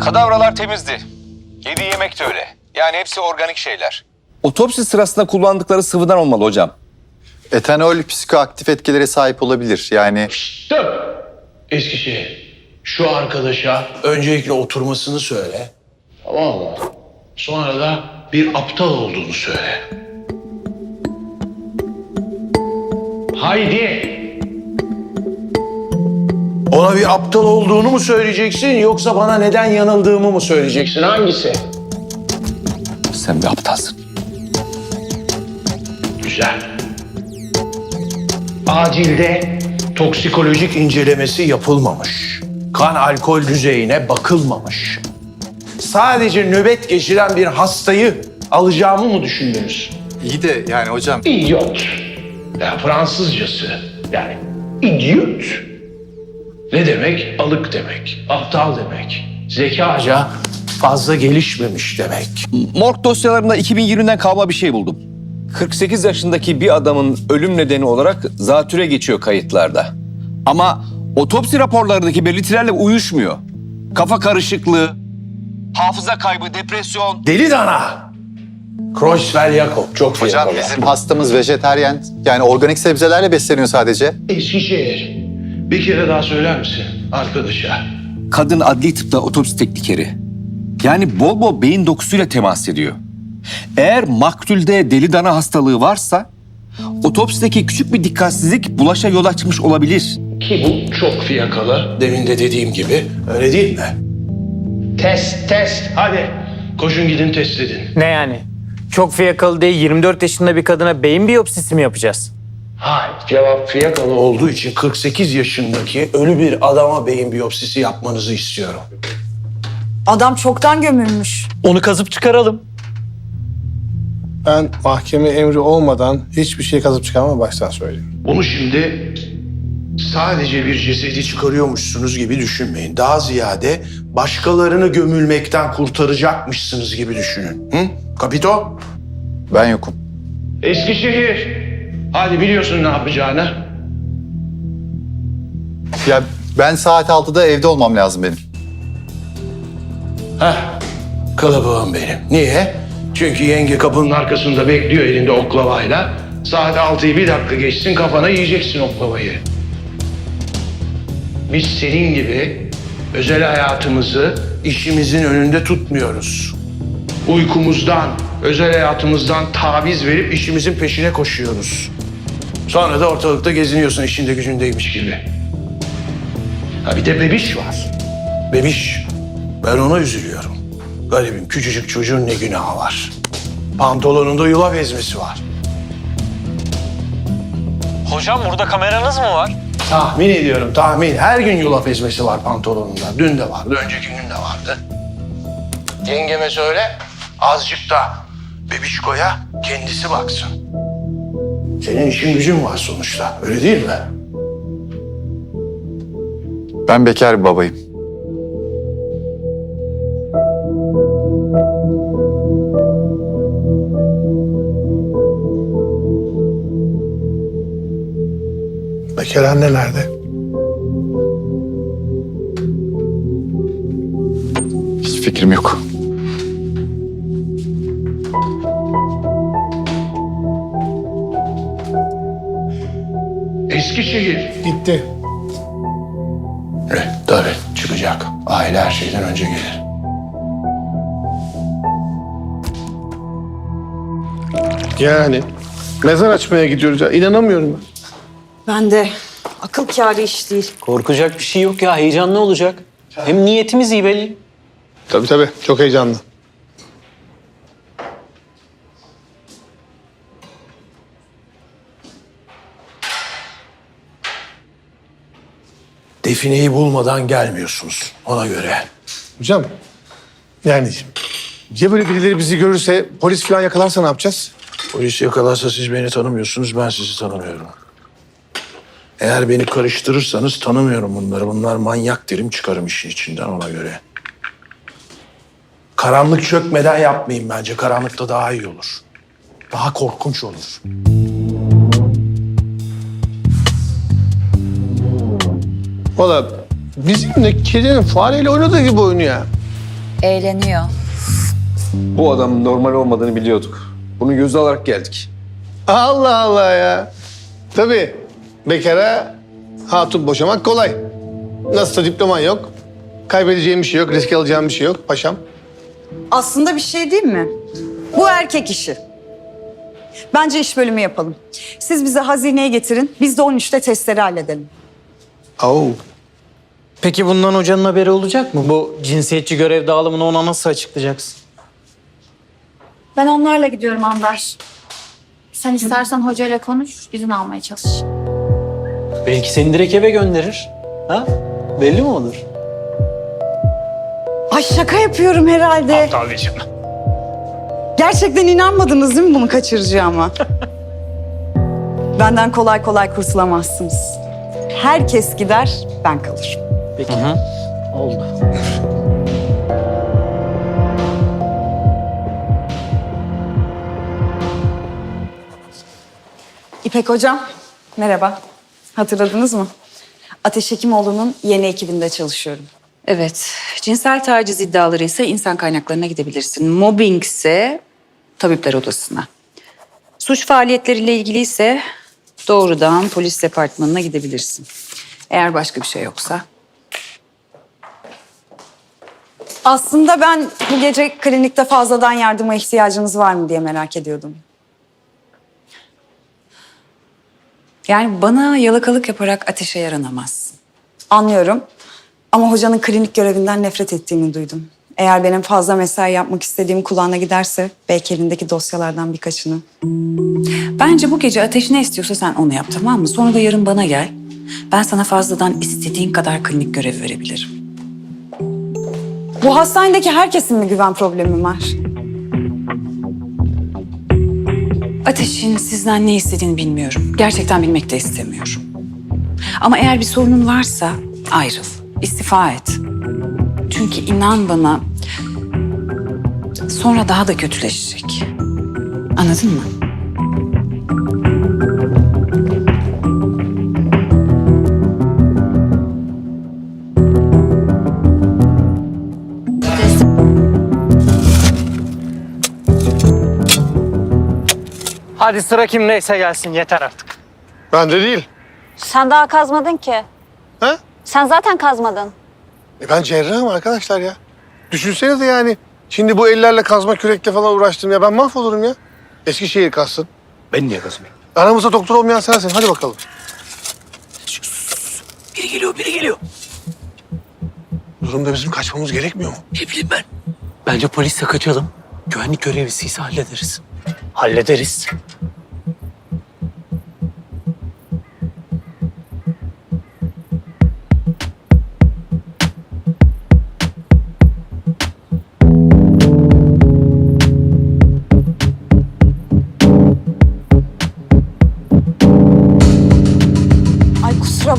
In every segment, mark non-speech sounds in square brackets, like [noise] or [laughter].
Kadavralar temizdi. Yediği yemek de öyle. Yani hepsi organik şeyler. Otopsi sırasında kullandıkları sıvıdan olmalı hocam. Etanol psikoaktif etkilere sahip olabilir. Yani Stop! Eskişehir. Şu arkadaşa öncelikle oturmasını söyle. Tamam mı? Sonra da bir aptal olduğunu söyle. Haydi! Ona bir aptal olduğunu mu söyleyeceksin yoksa bana neden yanıldığımı mı söyleyeceksin? Hangisi? Sen bir aptalsın. Güzel. Acilde toksikolojik incelemesi yapılmamış. Kan alkol düzeyine bakılmamış. Sadece nöbet geçiren bir hastayı alacağımı mı düşündünüz? iyi de yani hocam İdiot. Ya Fransızcası. Yani idiot. Ne demek? Alık demek. Aptal demek. Zekaca fazla gelişmemiş demek. Morg dosyalarında 2020'den kalma bir şey buldum. 48 yaşındaki bir adamın ölüm nedeni olarak zatüre geçiyor kayıtlarda. Ama otopsi raporlarındaki belirtilerle uyuşmuyor. Kafa karışıklığı, hafıza kaybı, depresyon. Deli dana. Kreuzfeld Jakob. Çok hocam bizim hastamız vejeteryen. Yani organik sebzelerle besleniyor sadece. Eskişehir. Bir kere daha söyler misin arkadaşa? Kadın adli tıpta otopsi teknikeri. Yani bol bol beyin dokusuyla temas ediyor. Eğer maktulde deli dana hastalığı varsa otopsideki küçük bir dikkatsizlik bulaşa yol açmış olabilir. Ki bu çok fiyakalı. Demin de dediğim gibi. Öyle değil mi? Test, test. Hadi. Koşun gidin test edin. Ne yani? Çok fiyakalı diye 24 yaşında bir kadına beyin biyopsisi mi yapacağız? Hayır. Cevap fiyakalı olduğu için 48 yaşındaki ölü bir adama beyin biyopsisi yapmanızı istiyorum. Adam çoktan gömülmüş. Onu kazıp çıkaralım. Ben mahkeme emri olmadan hiçbir şey kazıp çıkarmam baştan söyleyeyim. Bunu şimdi sadece bir cesedi çıkarıyormuşsunuz gibi düşünmeyin. Daha ziyade başkalarını gömülmekten kurtaracakmışsınız gibi düşünün. Hı? Kapito? Ben yokum. Eskişehir. Hadi biliyorsun ne yapacağını. Ya ben saat 6'da evde olmam lazım benim. Heh, kılıbığım benim. Niye? Çünkü yenge kapının arkasında bekliyor elinde oklavayla. Saat altıyı bir dakika geçsin kafana yiyeceksin oklavayı. Biz senin gibi özel hayatımızı işimizin önünde tutmuyoruz. Uykumuzdan, özel hayatımızdan taviz verip işimizin peşine koşuyoruz. Sonra da ortalıkta geziniyorsun işinde gücündeymiş gibi. Ha bir de bebiş var. Bebiş. Ben ona üzülüyorum. Garibim küçücük çocuğun ne günahı var. Pantolonunda yulaf ezmesi var. Hocam burada kameranız mı var? Tahmin ediyorum tahmin. Her gün yulaf ezmesi var pantolonunda. Dün de vardı, önceki gün de vardı. Yengeme söyle, azıcık da bebişkoya kendisi baksın. Senin işin gücün var sonuçta, öyle değil mi? Ben bekar bir babayım. Bekar anne nerede? Hiç fikrim yok. Eskişehir. Gitti. Evet, tabii çıkacak. Aile her şeyden önce gelir. Yani mezar açmaya gidiyoruz ya. İnanamıyorum ben. Ben de akıl kârı iş değil. Korkacak bir şey yok ya. Heyecanlı olacak. Hem niyetimiz iyi belli. Tabii tabii. Çok heyecanlı. Defineyi bulmadan gelmiyorsunuz ona göre. Hocam yani ya böyle birileri bizi görürse polis falan yakalarsa ne yapacağız? Polis yakalarsa siz beni tanımıyorsunuz, ben sizi tanımıyorum. Eğer beni karıştırırsanız tanımıyorum bunları. Bunlar manyak derim çıkarım işin içinden ona göre. Karanlık çökmeden yapmayın bence. Karanlıkta daha iyi olur. Daha korkunç olur. Valla bizimle kedinin fareyle oynadığı gibi oynuyor. Eğleniyor. Bu adamın normal olmadığını biliyorduk. Bunu göze alarak geldik. Allah Allah ya. Tabii bekara hatun boşamak kolay. Nasılsa diploman yok. Kaybedeceğim bir şey yok, risk alacağım bir şey yok paşam. Aslında bir şey değil mi? Bu erkek işi. Bence iş bölümü yapalım. Siz bize hazineye getirin. Biz de 13'te testleri halledelim. Oo. Peki bundan hocanın haberi olacak mı? Bu cinsiyetçi görev dağılımını ona nasıl açıklayacaksın? Ben onlarla gidiyorum Amber. Sen istersen hocayla konuş, izin almaya çalış. Belki seni direkt eve gönderir. Ha? Belli mi olur? Ay şaka yapıyorum herhalde. Tabii canım. Gerçekten inanmadınız değil mi bunu kaçıracağıma? [laughs] Benden kolay kolay kurtulamazsınız. Herkes gider, ben kalırım. Peki. Oldu. İpek Hocam, merhaba. Hatırladınız mı? Ateş Hekimoğlu'nun yeni ekibinde çalışıyorum. Evet, cinsel taciz iddiaları ise insan kaynaklarına gidebilirsin. Mobbing ise tabipler odasına. Suç faaliyetleriyle ilgili ise doğrudan polis departmanına gidebilirsin. Eğer başka bir şey yoksa. Aslında ben bu gece klinikte fazladan yardıma ihtiyacınız var mı diye merak ediyordum. Yani bana yalakalık yaparak ateşe yaranamazsın. Anlıyorum. Ama hocanın klinik görevinden nefret ettiğini duydum. Eğer benim fazla mesai yapmak istediğim kulağına giderse belki elindeki dosyalardan birkaçını. Bence bu gece ateş ne istiyorsa sen onu yap tamam mı? Sonra da yarın bana gel. Ben sana fazladan istediğin kadar klinik görev verebilirim. Bu hastanedeki herkesin mi güven problemi var? Ateş'in sizden ne istediğini bilmiyorum. Gerçekten bilmek de istemiyorum. Ama eğer bir sorunun varsa ayrıl, istifa et. Çünkü inan bana sonra daha da kötüleşecek. Anladın mı? Hadi sıra kimdeyse gelsin yeter artık. Ben de değil. Sen daha kazmadın ki. Ha? Sen zaten kazmadın. E ben cerrahım arkadaşlar ya. Düşünsenize yani. Şimdi bu ellerle kazma kürekle falan uğraştım ya. Ben mahvolurum ya. Eskişehir kazsın. Ben niye kazmayayım? Aramızda doktor olmayan sensin. Hadi bakalım. Biri geliyor, biri geliyor. Bu durumda bizim kaçmamız gerekmiyor mu? Ne bileyim ben. Bence polise kaçalım. Güvenlik görevlisiyse hallederiz. Hallederiz.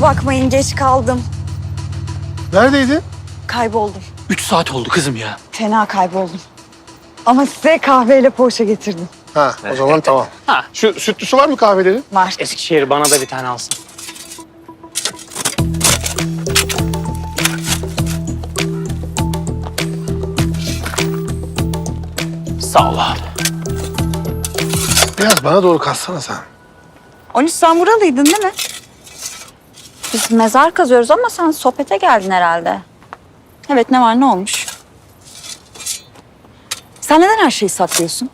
Kusura bakmayın geç kaldım. Neredeydin? Kayboldum. Üç saat oldu kızım ya. Fena kayboldum. Ama size kahveyle poğaça getirdim. Ha o zaman tamam. Ha. Şu sütlüsü var mı kahvelerin? Var. Eskişehir bana da bir tane alsın. Sağ ol abi. Biraz bana doğru kaçsana sen. 13 sen buralıydın değil mi? Biz mezar kazıyoruz ama sen sohbete geldin herhalde. Evet ne var ne olmuş? Sen neden her şeyi saklıyorsun?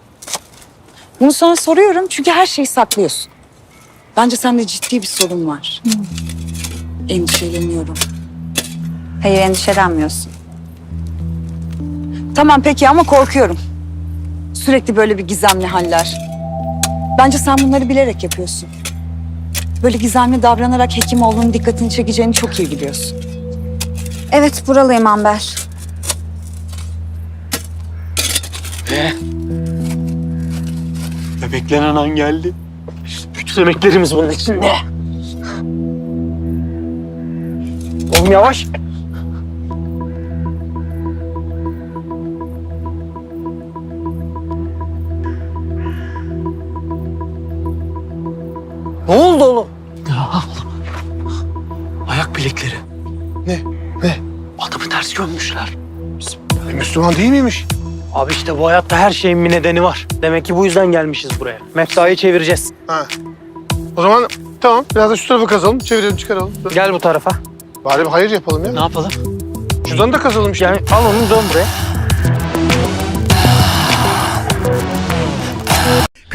Bunu sana soruyorum çünkü her şeyi saklıyorsun. Bence sende ciddi bir sorun var. Endişeleniyorum. Hayır endişelenmiyorsun. Tamam peki ama korkuyorum. Sürekli böyle bir gizemli haller. Bence sen bunları bilerek yapıyorsun. Böyle gizemli davranarak Hekimoğlu'nun dikkatini çekeceğini çok iyi biliyorsun. Evet buralıyım Amber. Bebeklenen an geldi. İşte bütün emeklerimiz bunun içinde. Oğlum yavaş. Ne oldu oğlum? Ya oğlum. Ayak bilekleri. Ne? Ne? Adamı ters gömmüşler. Müslüman değil miymiş? Abi işte bu hayatta her şeyin bir nedeni var. Demek ki bu yüzden gelmişiz buraya. Meftayı çevireceğiz. Ha. O zaman tamam biraz da şu tarafa kazalım. Çevirelim çıkaralım. Gel bu tarafa. Bari bir hayır yapalım ya. Ne yapalım? Şuradan da kazalım işte. Yani al onu dön buraya.